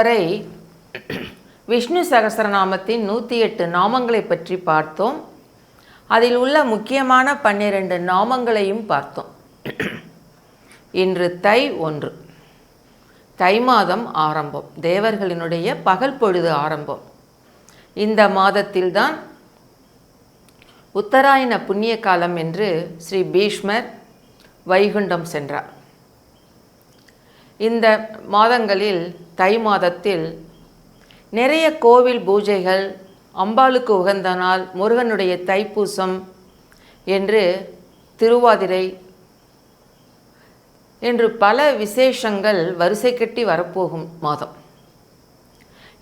இதுவரை விஷ்ணு சகசரநாமத்தின் நூற்றி எட்டு நாமங்களை பற்றி பார்த்தோம். அதில் உள்ள முக்கியமான பன்னிரண்டு நாமங்களையும் பார்த்தோம். இன்று தை ஒன்று. தை மாதம் ஆரம்பம். தேவர்களினுடைய பகல் பொழுது ஆரம்பம். இந்த மாதத்தில்தான் உத்தராயண புண்ணிய காலம் என்று ஸ்ரீ பீஷ்மர் வைகுண்டம் சென்றார். இந்த மாதங்களில் தை மாதத்தில் நிறைய கோவில் பூஜைகள் அம்பாளுக்கு உகந்த நாள் முருகனுடைய தைப்பூசம் என்று திருவாதிரை என்று பல விசேஷங்கள் வரிசை கட்டி வரப்போகும் மாதம்.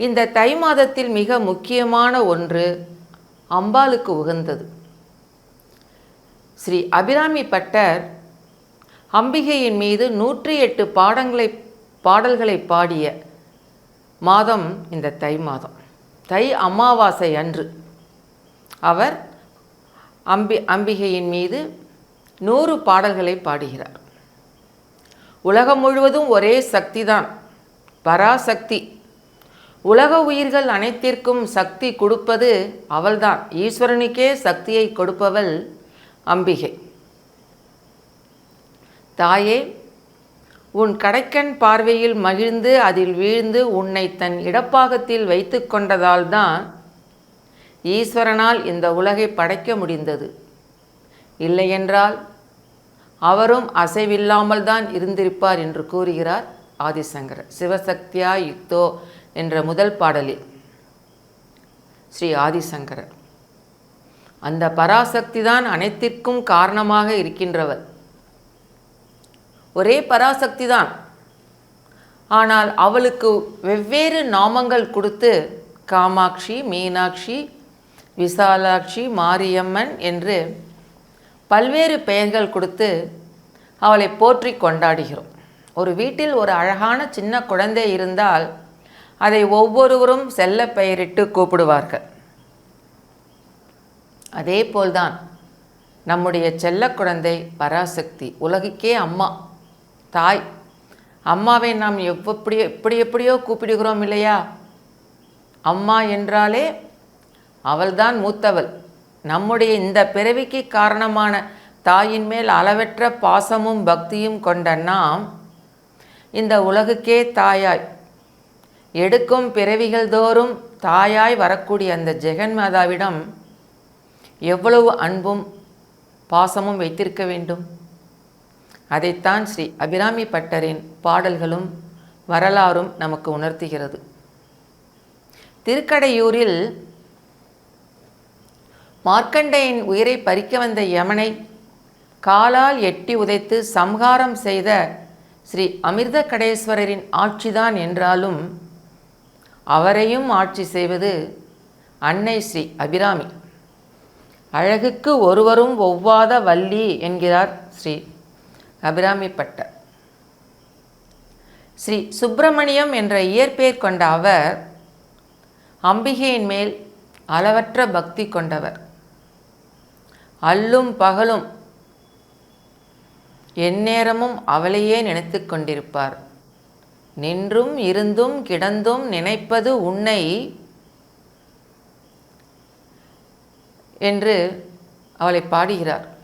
இந்த தை மாதத்தில் மிக முக்கியமான ஒன்று அம்பாளுக்கு உகந்தது. ஸ்ரீ அபிராமி பட்டர் அம்பிகையின் மீது நூற்றி எட்டு பாடங்களை பாடல்களை பாடிய மாதம் இந்த தை மாதம். தை அமாவாசை அன்று அவர் அம்பி அம்பிகையின் மீது நூறு பாடல்களை பாடுகிறார். உலகம் முழுவதும் ஒரே சக்திதான் பராசக்தி. உலக உயிர்கள் அனைத்திற்கும் சக்தி கொடுப்பது அவள்தான். ஈஸ்வரனுக்கே சக்தியை கொடுப்பவள் அம்பிகை. தாயே உன் கடைக்கண் பார்வையில் மகிழ்ந்து அதில் வீழ்ந்து உன்னை தன் இடப்பாகத்தில் வைத்து கொண்டதால்தான் ஈஸ்வரனால் இந்த உலகை படைக்க முடிந்தது. இல்லையென்றால் அவரும் அசைவில்லாமல் தான் இருந்திருப்பார் என்று கூறுகிறார் ஆதிசங்கரர். சிவசக்தியா யுக்தோ என்ற முதல் பாடலில் ஸ்ரீ ஆதிசங்கரர். அந்த பராசக்தி தான் அனைத்திற்கும் காரணமாக இருக்கின்றவர். ஒரே பராசக்தி தான். ஆனால் அவளுக்கு வெவ்வேறு நாமங்கள் கொடுத்து காமாட்சி மீனாட்சி விசாலாட்சி மாரியம்மன் என்று பல்வேறு பெயர்கள் கொடுத்து அவளை போற்றி கொண்டாடுகிறோம். ஒரு வீட்டில் ஒரு அழகான சின்ன குழந்தை இருந்தால் அதை ஒவ்வொருவரும் செல்ல பெயரிட்டு கூப்பிடுவார்கள். அதே போல்தான் நம்முடைய செல்ல குழந்தை பராசக்தி உலகுக்கே அம்மா. தாய் அம்மாவை நாம் எவ்வப்படி எப்படி எப்படியோ கூப்பிடுகிறோம் இல்லையா? அம்மா என்றாலே அவள்தான் மூத்தவள். நம்முடைய இந்த பிறவிக்கு காரணமான தாயின் மேல் அளவற்ற பாசமும் பக்தியும் கொண்ட நாம் இந்த உலகுக்கே தாயாய் எடுக்கும் பிறவிகள் தோறும் தாயாய் வரக்கூடிய அந்த ஜெகன்மாதாவிடம் எவ்வளவு அன்பும் பாசமும் வைத்திருக்க வேண்டும்? அதைத்தான் ஸ்ரீ அபிராமி பட்டரின் பாடல்களும் வரலாறும் நமக்கு உணர்த்துகிறது. திருக்கடையூரில் மார்க்கண்டையின் உயிரை பறிக்க வந்த யமனை காலால் எட்டி உதைத்து சம்ஹாரம் செய்த ஸ்ரீ அமிர்த கடேஸ்வரரின் ஆட்சிதான் என்றாலும் அவரையும் ஆட்சி செய்வது அன்னை ஸ்ரீ அபிராமி. அழகுக்கு ஒருவரும் ஒவ்வாத வள்ளி என்கிறார் ஸ்ரீ அபிராமிப்பட்ட. ஸ்ரீ சுப்பிரமணியம் என்ற இயற்பெயர் கொண்ட அவர் அம்பிகையின் மேல் அளவற்ற பக்தி கொண்டவர். அல்லும் பகலும் எந்நேரமும் அவளையே நினைத்து கொண்டிருப்பார். நின்றும் இருந்தும் கிடந்தும் நினைப்பது உன்னை என்று அவளை பாடுகிறார்.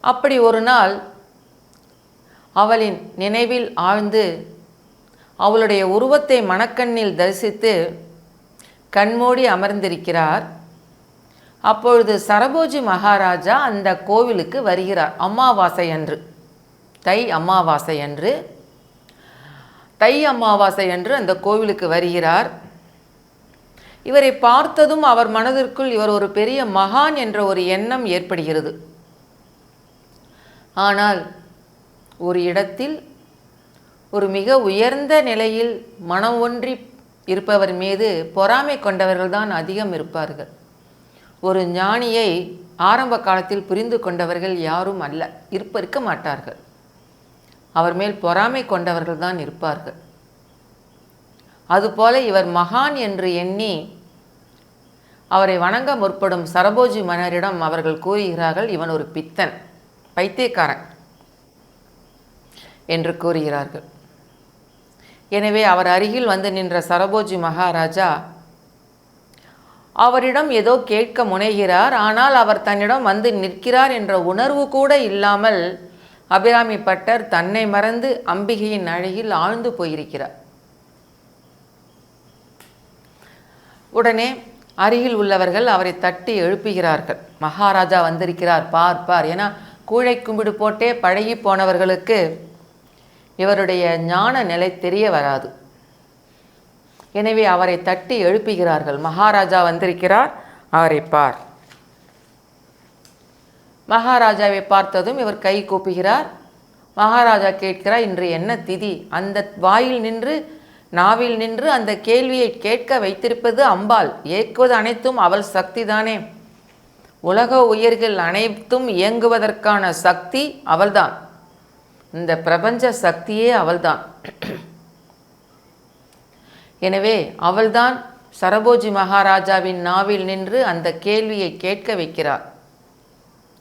அப்படி ஒரு நாள் அவளின் நினைவில் ஆழ்ந்து அவளுடைய உருவத்தை மணக்கண்ணில் தரிசித்து கண்மூடி அமர்ந்திருக்கிறார். அப்பொழுது சரபோஜி மகாராஜா அந்த கோவிலுக்கு வருகிறார். அமாவாசை அன்று. தை அமாவாசை அன்று. தை அமாவாசை அன்று அந்த கோவிலுக்கு வருகிறார். இவரை பார்த்ததும் அவர் மனதிற்குள் இவர் ஒரு பெரிய மகான் என்ற ஒரு எண்ணம் ஏற்படுகிறது. ஆனால் ஒரு இடத்தில் ஒரு மிக உயர்ந்த நிலையில் மனம் ஒன்றி இருப்பவர் மீது பொறாமை கொண்டவர்கள் தான் அதிகம் இருப்பார்கள். ஒரு ஞானியை ஆரம்ப காலத்தில் புரிந்து கொண்டவர்கள் யாரும் அல்ல இருப்ப இருக்க மாட்டார்கள். அவர் மேல் பொறாமை கொண்டவர்கள் தான் இருப்பார்கள். அதுபோல இவர் மகான் என்று எண்ணி அவரை வணங்க முற்படும் சரபோஜி மன்னரிடம் அவர்கள் கூறுகிறார்கள் இவன் ஒரு பித்தன். பைத்தியக்காரன் என்று கூறுகிறார்கள். எனவே அவர் அருகில் வந்து நின்ற சரபோஜி மகாராஜா அவரிடம் ஏதோ கேட்க முனைகிறார். ஆனால் அவர் தன்னிடம் வந்து நிற்கிறார் என்ற உணர்வு கூட இல்லாமல் அபிராமி பட்டர் தன்னை மறந்து அம்பிகையின் அழகில் ஆழ்ந்து போயிருக்கிறார். உடனே அருகில் உள்ளவர்கள் அவரை தட்டி எழுப்புகிறார்கள். மகாராஜா வந்திருக்கிறார் பார் பார் ஏன்னா கூழை கும்பிடு போட்டே பழகி போனவர்களுக்கு இவருடைய ஞான நிலை தெரிய வராது. எனவே அவரை தட்டி எழுப்புகிறார்கள். மகாராஜா வந்திருக்கிறார். அவரை பார். மகாராஜாவை பார்த்ததும் இவர் கை கூப்புகிறார். மகாராஜா கேட்கிறார் இன்று என்ன திதி? அந்த வாயில் நின்று நாவில் நின்று அந்த கேள்வியை கேட்க வைத்திருப்பது அம்பாள். ஏக்குவது அனைத்தும் அவள் சக்திதானே. உலக உயிர்கள் அனைத்தும் இயங்குவதற்கான சக்தி அவள்தான். இந்த பிரபஞ்ச சக்தியே அவள்தான். எனவே அவள்தான் சரபோஜி மகாராஜாவின் நாவில் நின்று அந்த கேள்வியை கேட்க வைக்கிறார்.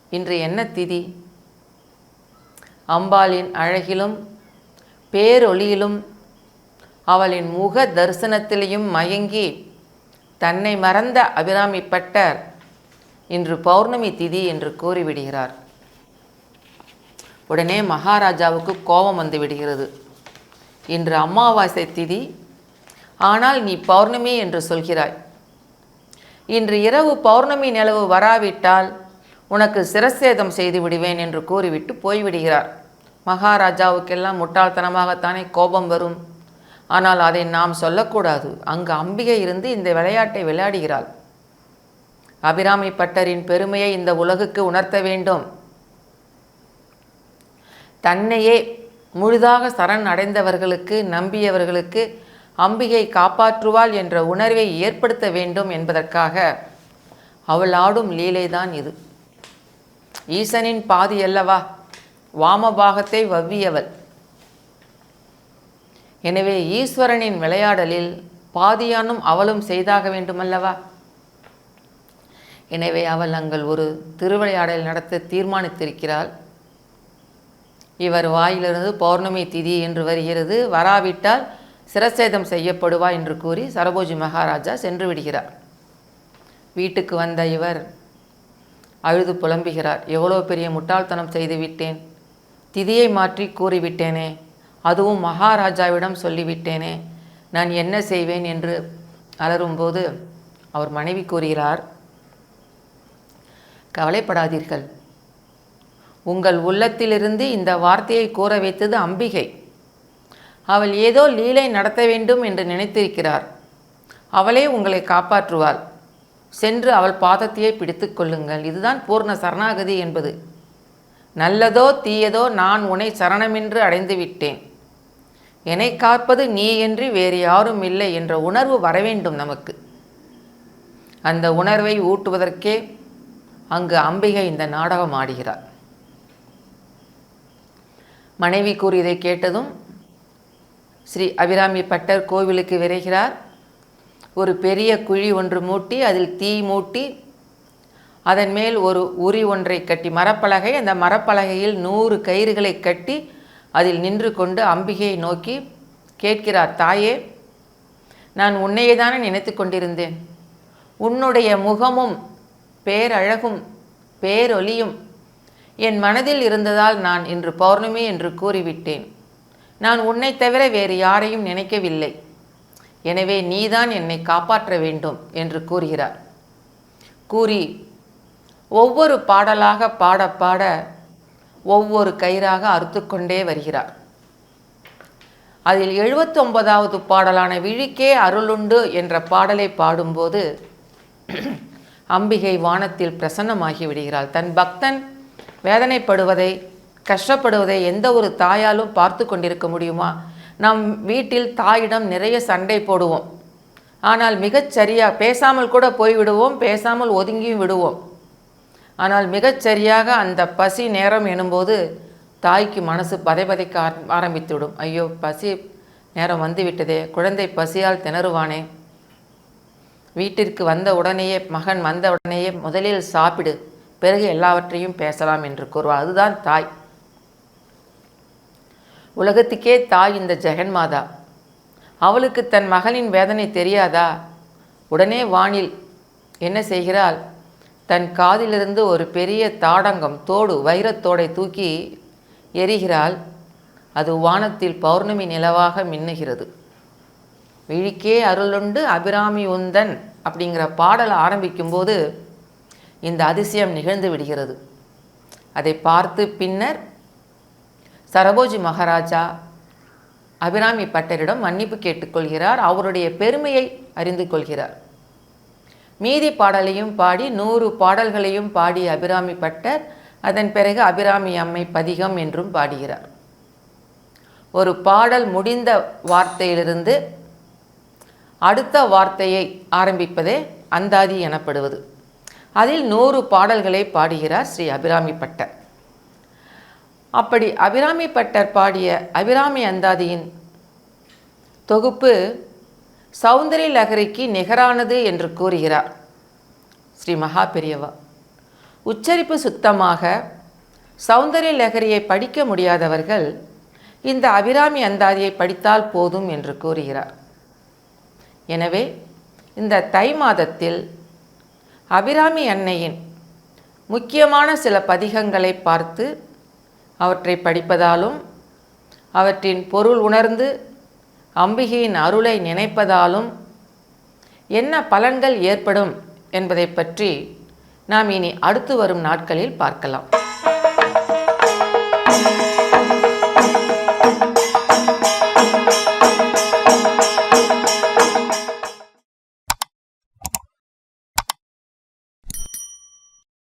இன்று என்ன திதி? அம்பாளின் அழகிலும் பேரொளியிலும் அவளின் முக தரிசனத்திலையும் மயங்கி தன்னை மறந்த அபிராமி பட்டர் இன்று பௌர்ணமி திதி என்று கூறிவிடுகிறார். உடனே மகாராஜாவுக்கு கோபம் வந்து விடுகிறது. இன்று அமாவாசை திதி ஆனால் நீ பௌர்ணமி என்று சொல்கிறாய். இன்று இரவு பௌர்ணமி நிலவு வராவிட்டால் உனக்கு சிரசேதம் செய்து விடுவேன் என்று கூறிவிட்டு போய்விடுகிறார். மகாராஜாவுக்கெல்லாம் முட்டாள்தனமாகத்தானே கோபம் வரும். ஆனால் அதை நாம் சொல்லக்கூடாது. அங்கு அம்பிகை இருந்து இந்த விளையாட்டை விளையாடுகிறாள். அபிராமி பட்டரின் பெருமையை இந்த உலகுக்கு உணர்த்த வேண்டும். தன்னையே முழுதாக சரண் அடைந்தவர்களுக்கு நம்பியவர்களுக்கு அம்பிகை காப்பாற்றுவாள் என்ற உணர்வை ஏற்படுத்த வேண்டும் என்பதற்காக அவள் ஆடும் லீலைதான் இது. ஈசனின் பாதி அல்லவா? வாமபாகத்தை வவ்வியவள். எனவே ஈஸ்வரனின் விளையாடலில் பாதியானும் அவளும் செய்தாக வேண்டுமல்லவா? எனவே அவள் அங்கள் ஒரு திருவிளையாடல் நடத்த தீர்மானித்திருக்கிறாள். இவர் வாயிலிருந்து பௌர்ணமி திதி என்று வருகிறது. வராவிட்டால் சிரசேதம் செய்யப்படுவா என்று கூறி சரபோஜி மகாராஜா சென்று விடுகிறார். வீட்டுக்கு வந்த இவர் அழுது புலம்புகிறார். எவ்வளோ பெரிய முட்டாள்தனம் செய்து விட்டேன். திதியை மாற்றி கூறிவிட்டேனே. அதுவும் மகாராஜாவிடம் சொல்லிவிட்டேனே. நான் என்ன செய்வேன்? என்று அலறும்போது அவர் மனைவி கூறுகிறார். கவலைப்படாதீர்கள். உங்கள் உள்ளத்திலிருந்து இந்த வார்த்தையை கூற வைத்தது அம்பிகை. அவள் ஏதோ லீலை நடத்த வேண்டும் என்று நினைத்திருக்கிறார். அவளே உங்களை காப்பாற்றுவாள். சென்று அவள் பாதத்தையே பிடித்து கொள்ளுங்கள். இதுதான் பூர்ண சரணாகதி என்பது. நல்லதோ தீயதோ நான் உன்னை சரணமென்று அடைந்து விட்டேன் என்னை காப்பது நீ என்று வேறு யாரும் இல்லை என்ற உணர்வு வரவேண்டும் நமக்கு. அந்த உணர்வை ஊட்டுவதற்கே அங்கு அம்பிகை இந்த நாடகம் ஆடுகிறார். மனைவி கூறியதை கேட்டதும் ஸ்ரீ அபிராமி பட்டர் கோவிலுக்கு விரைகிறார். ஒரு பெரிய குழி ஒன்று மூட்டி அதில் தீ மூட்டி அதன் மேல் ஒரு உரி ஒன்றை கட்டி மரப்பலகை அந்த மரப்பலகையில் நூறு கயிறுகளை கட்டி அதில் நின்று கொண்டு அம்பிகையை நோக்கி கேட்கிறார் தாயே நான் உன்னையே தானே நினைத்து கொண்டிருந்தேன். உன்னுடைய முகமும் பேரழகும் பேரொலியும். என் மனதில் இருந்ததால் நான் இன்று பௌர்ணமி என்று கூறிவிட்டேன். நான் உன்னை தவிர வேறு யாரையும் நினைக்கவில்லை. எனவே நீதான் என்னை காப்பாற்ற வேண்டும் என்று கூறுகிறார். கூறி ஒவ்வொரு பாடலாக பாட பாட ஒவ்வொரு கயிறாக அறுத்துக்கொண்டே வருகிறார். அதில் எழுபத்தொன்பதாவது பாடலான விழிக்கே அருளுண்டு என்ற பாடலை பாடும்போது அம்பிகை வானத்தில் பிரசன்னமாகி விடுகிறாள். தன் பக்தன் வேதனைப்படுவதை கஷ்டப்படுவதை எந்த ஒரு தாயாலும் பார்த்து கொண்டிருக்க முடியுமா? நம் வீட்டில் தாயிடம் நிறைய சண்டை போடுவோம். ஆனால் மிகச்சரியாக பேசாமல் கூட போய்விடுவோம் பேசாமல் ஒதுங்கியும் விடுவோம். ஆனால் மிகச்சரியாக அந்த பசி நேரம் எனும்போது தாய்க்கு மனசு பதைபதைக்க ஆர- ஆரம்பித்துவிடும். ஐயோ பசி நேரம் வந்துவிட்டதே குழந்தை பசியால் திணறுவானே. வீட்டிற்கு வந்த உடனேயே மகன் வந்த உடனேயே முதலில் சாப்பிடு பிறகு எல்லாவற்றையும் பேசலாம் என்று கூறுவார் அதுதான் தாய். உலகத்துக்கே தாய் இந்த ஜெகன்மாதா அவளுக்கு தன் மகனின் வேதனை தெரியாதா? உடனே வானில் என்ன செய்கிறாள்? தன் காதிலிருந்து ஒரு பெரிய தாடங்கம் தோடு வைரத்தோடை தூக்கி எரிகிறாள் அது வானத்தில் பௌர்ணமி நிலவாக மின்னுகிறது. விழிக்கே அருளுண்டு அபிராமி உந்தன் அப்படிங்கிற பாடல் ஆரம்பிக்கும்போது இந்த அதிசயம் நிகழ்ந்து விடுகிறது. அதை பார்த்து பின்னர் சரபோஜி மகாராஜா அபிராமி பட்டரிடம் மன்னிப்பு கேட்டுக்கொள்கிறார் அவருடைய பெருமையை அறிந்து கொள்கிறார். மீதி பாடலையும் பாடி நூறு பாடல்களையும் பாடி அபிராமி பட்டர் அதன் பிறகு அபிராமி அம்மை பதிகம் என்றும் பாடுகிறார். ஒரு பாடல் முடிந்த வார்த்தையிலிருந்து அடுத்த வார்த்தையை ஆரம்பிப்பதே அந்தாதி எனப்படுவது. அதில் நூறு பாடல்களை பாடுகிறார் ஸ்ரீ அபிராமி பட்டர். அப்படி அபிராமி பட்டர் பாடிய அபிராமி அந்தாதியின் தொகுப்பு சௌந்தரிய லகரிக்கு நிகரானது என்று கூறுகிறார் ஸ்ரீ மகா பெரியவா. உச்சரிப்பு சுத்தமாக சௌந்தரிய லகரியை படிக்க முடியாதவர்கள் இந்த அபிராமி அந்தாதியை படித்தால் போதும் என்று கூறுகிறார். எனவே இந்த தை மாதத்தில் அபிராமி அன்னையின் முக்கியமான சில பதிகங்களை பார்த்து அவற்றை படிப்பதாலும் அவற்றின் பொருள் உணர்ந்து அம்பிகையின் அருளை நினைப்பதாலும் என்ன பலன்கள் ஏற்படும் என்பதை பற்றி நாம் இனி அடுத்து வரும் நாட்களில் பார்க்கலாம்.